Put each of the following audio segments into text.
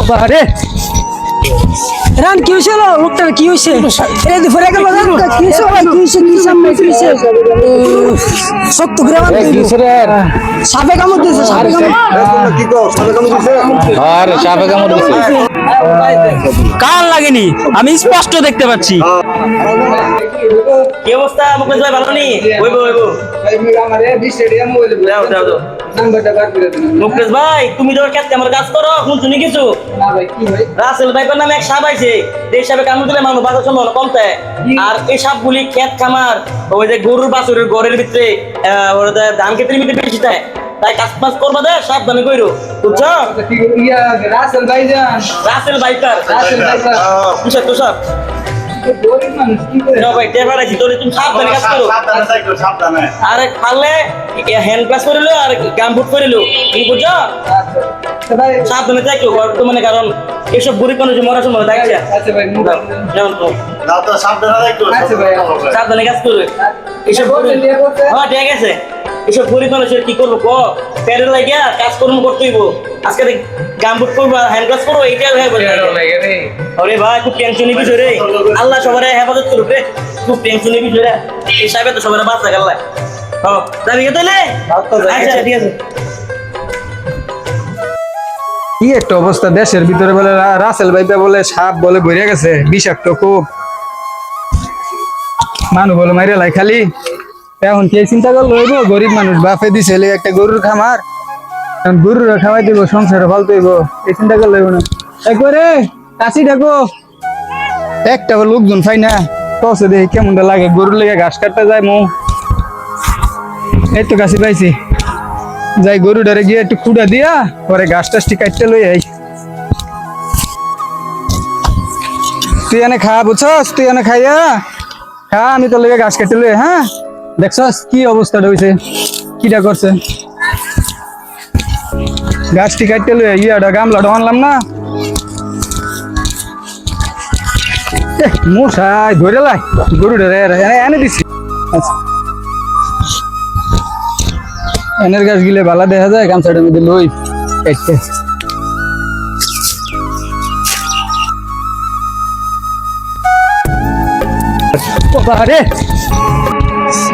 বাবারে। রান কি হয়েছিল লোকটার কি হয়েছে এটা দি ফেরে গেল রান কি হয়েছে কি হয়েছে কি সামনে কি হয়েছে গ্রাম সাপে কামড় দিয়েছে সাপে আরে সাপে কামড় দিছে। কান লাগেনি আমি স্পষ্ট দেখতে পাচ্ছি। কি অবস্থা? মুকেশ ভাই ভালো নি? ওইবো ওইবো দাও দাও দাও মুকেশ ভাই তুমি তো ক্ষেত্রে আমার কাজ করো কোন শুনি কিছু? রাসেল ভাইপার নামে এক সাপ আছে এই সাপে কামড় দিলে মানুষ বাঁচার সম্ভাবনা কমতে আর এই সাপগুলি ক্ষেত খামার ওই যে গরুর বাছুরের ঘরের ভিতরে ধান ক্ষেতের ভিতরে বেশি থাকে তাই কাজ মাছ করবা দে সাবধানে কইরো। বুঝছ? রাসেল ভাইপার তুষার তুষার? না ভাই টেবার আছি তোরে তুমি সাবধানে কাজ করো। আর পারলে হ্যান্ড প্লাস করে লো আর গাম ফুট করে লো। কি বুঝছ? সাবধানে থাকো বর্তমানে কারণ এসব গরিব মানুষ মরার সময় থাকছে যেমন তো সাবধানে কাজ করবে এসব হ্যাঁ ঠিক আছে। এসব গরিব মানুষের কি করব ক? প্যারের লাগিয়া কাজ কর্ম করতে হইব আজকে গাম ফুট করব হ্যান্ড এইটাই হয়ে বলে আরে ভাই খুব রে আল্লাহ সবার হেফাজত করুক রে। খুব রে এই সাহেবে তো সবার হ্যাঁ যাবি তাহলে? আচ্ছা ঠিক আছে। কি একটা অবস্থা দেশের ভিতরে বলে রাসেল ভাইপা বলে সাপ বলে ভরে গেছে। বিষাক্ত খুব। মানুষ বলে মাইরে লাই খালি। এখন কে চিন্তা করল? গরিব মানুষ বাপে দিছে লে একটা গরুর খামার। গরুর খাওয়াই দিব, সংসারে ফালতু হইব এই চিন্তা করলে না। একবারে কাশি ডাকো। একটা লোকজন পাই না। কসে দেখি কেমনটা লাগে, গরুর লেগে ঘাস কাটতে যায় মো। এই তো কাশি পাইছি। যাই গরুটারে গিয়ে একটু খুঁড়া দিয়া, পরে গাছ টাছটি কাটতে লই আই। তুই এনে খা, বুঝছস? তুই এনে খাইয়া, খা, আমি তোর লেগে গাছ কাটতে লই হ্যাঁ? দেখছস কি অবস্থাটা হইছে? কিটা করছে? গাছটি কাটতে লই ইয়াটা গামলাটা আনলাম না। মশাই, ধরে লাই। গরুটারে এনে দিছি। আচ্ছা। এনের গাছ গিলে ভালো দেখা যায়, গামছাটার মধ্যে লই। কাটতে বাবারে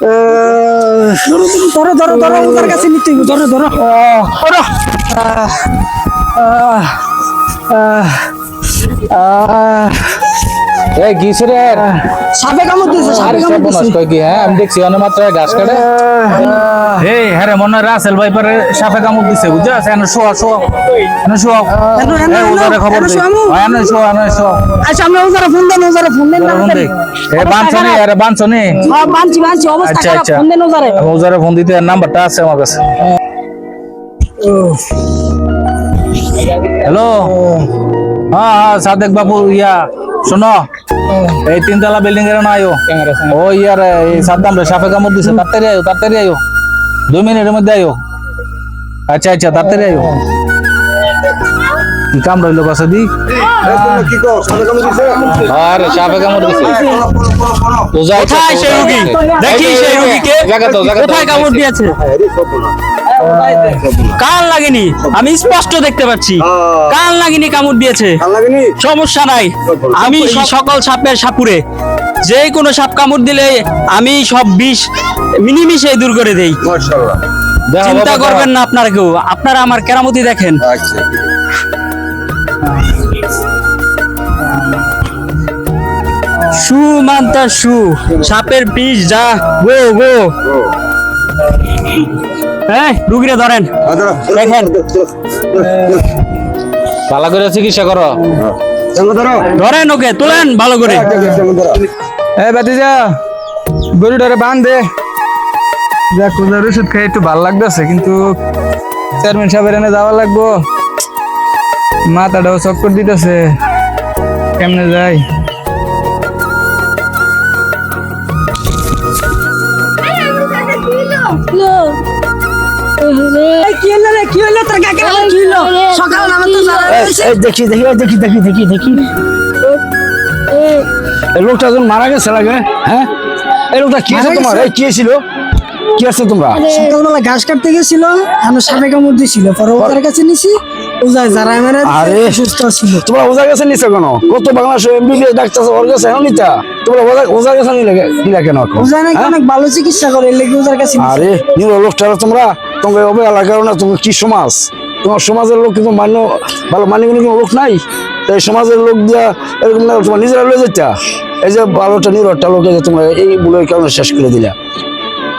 ধরো ধরো ধরো ওদের কাছে নিতে ধরো ধরো। ধরো। ধরো এই কিসে রে? সাপে কামড় দিয়েছে সাপে কামড় সর্বনাশ কই কি হ্যাঁ আমি দেখছি অনেক ঘাস কাটে। এই হ্যাঁ মনে রাসেল ভাইপারে সাপে কামড় দিছে বুঝছস এনে শোয়া শোয়া। এনে শোয়া। এনে, ওজারে খবর দে? হ্যাঁ, এনে শোয়া এনে শোয়া। আচ্ছা আমরা ওজারা ফোন দেন ওজারা ফোন দেন না এ বানছনি আরে বানছনি হ্যাঁ বানছি বানছি অবস্থা আচ্ছা খারাপ। আচ্ছা। ফোন দেন ওজারে ওজারে ফোন দিতে নাম্বারটা আছে আমার কাছে। হ্যালো? হ্যাঁ হ্যাঁ সাদেক বাবু ইয়া। শোনো এই তিনতলা বিল্ডিং এর না আয়ো। ও ইয়ার এই সাদ্দাম রে সাফে কামড় দিছে তাড়াতাড়ি আয়ো তাড়াতাড়ি আয়ো। দুই মিনিটের মধ্যে আয়ো। আচ্ছা আচ্ছা তাড়াতাড়ি আয়ো। কি কাম রইল কাছে দি? আরে সাপে কামড় দিছে। কোথায় সেই রুগী? দেখি সেই রুগীকে। জায়গা তো জায়গা কোথায় কামড় দিয়েছে? কান লাগেনি আমি স্পষ্ট দেখতে পাচ্ছি। কান লাগেনি কামড় দিয়েছে। সমস্যা নাই। আমি সকল সাপের সাপুরে। যে কোনো সাপ কামড় দিলে আমি সব বিষ মিনিমিশে দূর করে দেই। চিন্তা করবেন না আপনারা কেউ। আপনারা আমার কেরামতি দেখেন। সু মান্তা সু। সাপের বিষ যা গো গো। রুগীরা ধরেন। দেখেন। ভালো করে চিকিৎসা করো। ধরেন ওকে তোলেন ভালো করে। এ বাতিজা গরুটারে বান দে। যা কোজার ওষুধ খাই একটু ভালো লাগতেছে কিন্তু চেয়ারম্যান সাহেবের এনে যাওয়া লাগবো। মাথাটাও চক্কর দিতেছে। কেমনে যাই দেখি দেখি দেখি দেখি দেখি দেখি লোকটা মারা গেছে লাগে হ্যাঁ এই লোকটা কি মারা তোমার কি ছিল কি আছে তোমরা? সকালবেলা ঘাস কাটতে গেছিল আমার সাপে কামড় দিছিল পরে ওদের কাছে নিছি যারা মেরে আরে। সুস্থ ছিল। তোমরা ওজা গেছে নিছো কেন? কত বাংলাদেশ এমবিবিএস ডাক্তার ওর কাছে এখন নিতা তোমরা ওজা ওজা গেছে নিলে নিলা কেন? নাকি হ্যাঁ? অনেক ভালো চিকিৎসা করে লেগে ওজার কাছে আরে লোকটা তোমরা তোমাকে তুমি কি সমাজ? তোমার সমাজের লোক কিন্তু মান্য ভালো মান্য কোনো লোক নাই? তাই সমাজের লোক দিয়া এরকম না তোমার নিজেরা লয়ে যেতা এই যে ভালোটা নিরটা লোকে যে তোমরা এই ভুলের কারণে শেষ করে দিলা।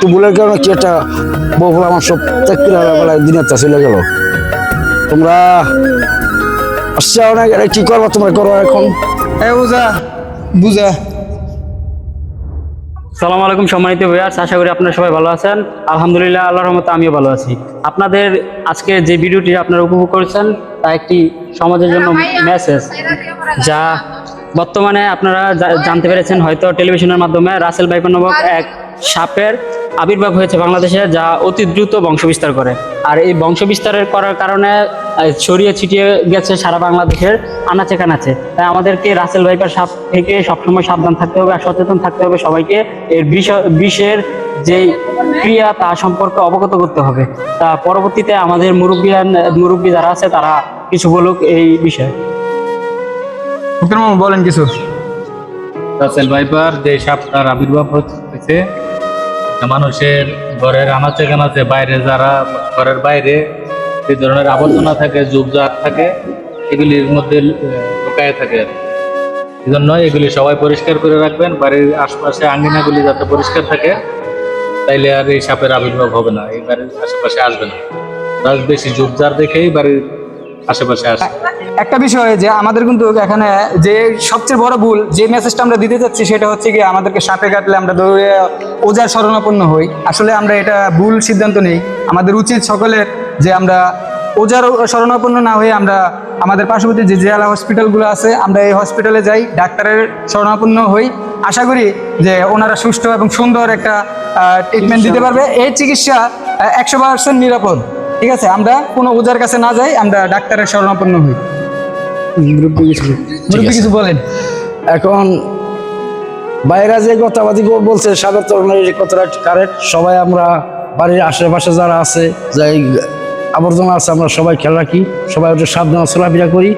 তো ভুলের কারণে কি একটা বহু আমার সব ত্যাগ করে বেলায় দিনের তা চলে গেল? তোমরা আসছে অনেক এটা কি করব তোমরা করো এখন? এ বুঝা বুঝা। সালাম আলাইকুম সম্মানিত ভিউয়ার্স আশা করি আপনারা সবাই ভালো আছেন। আলহামদুলিল্লাহ আল্লাহর রহমতে আমিও ভালো আছি। আপনাদের আজকে যে ভিডিওটি আপনারা উপভোগ করেছেন তা একটি সমাজের জন্য মেসেজ যা বর্তমানে আপনারা জানতে পেরেছেন হয়তো টেলিভিশনের মাধ্যমে রাসেল বাইপান নামক এক সাপের আবির্ভাব হয়েছে বাংলাদেশে যা অতি দ্রুত বংশবিস্তার করে। আর এই বংশবিস্তারের করার কারণে ছড়িয়ে ছিটিয়ে গেছে সারা বাংলাদেশের আনাচে কানাচে। তাই আমাদেরকে রাসেল ভাইপার সাপ থেকে সবসময় সাবধান থাকতে হবে আর সচেতন থাকতে হবে সবাইকে। এর বিষ বিষের যে ক্রিয়া তা সম্পর্কে অবগত করতে হবে। তা পরবর্তীতে আমাদের মুরব্বিয়ান মুরব্বী যারা আছে তারা কিছু বলুক এই বিষয়ে। বলেন কিছু। রাসেল ভাইপার যে সাপটার আবির্ভাব হচ্ছে তা মানুষের ঘরের আনাচে কানাচে বাইরে যারা ঘরের বাইরে যে ধরনের আবর্জনা থাকে জুবজাত থাকে, এগুলির মধ্যে লুকায়ে থাকে আর। এই জন্য এগুলি সবাই পরিষ্কার করে রাখবেন বাড়ির আশপাশে আঙ্গিনাগুলি যাতে পরিষ্কার থাকে, তাইলে আর এই সাপের আবির্ভাব হবে না এই বাড়ির আশেপাশে আসবে না বেশি জুবজার দেখেই বাড়ির আশেপাশে আসে একটা বিষয় যে আমাদের কিন্তু এখানে যে সবচেয়ে বড় ভুল যে মেসেজটা আমরা দিতে চাচ্ছি সেটা হচ্ছে কি আমাদেরকে সাপে কাটলে আমরা দৌড়ে ওজার শরণাপন্ন হই। আসলে আমরা এটা ভুল সিদ্ধান্ত নেই। আমাদের উচিত সকলের যে আমরা ওজার শরণাপন্ন না হয়ে আমরা আমাদের পার্শ্ববর্তী যে জেলা হসপিটালগুলো আছে, আমরা এই হসপিটালে যাই, ডাক্তারের শরণাপন্ন হই। আশা করি যে ওনারা সুষ্ঠু এবং সুন্দর একটা ট্রিটমেন্ট দিতে পারবে। এই চিকিৎসা একশো পার্সেন্ট নিরাপদ। ঠিক আছে আমরা কোনো ওজার কাছে না যাই আমরা ডাক্তারের শরণাপন্ন হই। মুরব্বী কিছু বলেন। এখন বাইরা যে কথাবাদি বলছে সাবেক তরুণের এই কথাটা কারেক্ট সবাই আমরা বাড়ির আশেপাশে যারা আছে যাই আবর্জনা আছে আমরা সবাই খেয়াল রাখি সবাই ওটা সাবধানে চলাফেরা করি।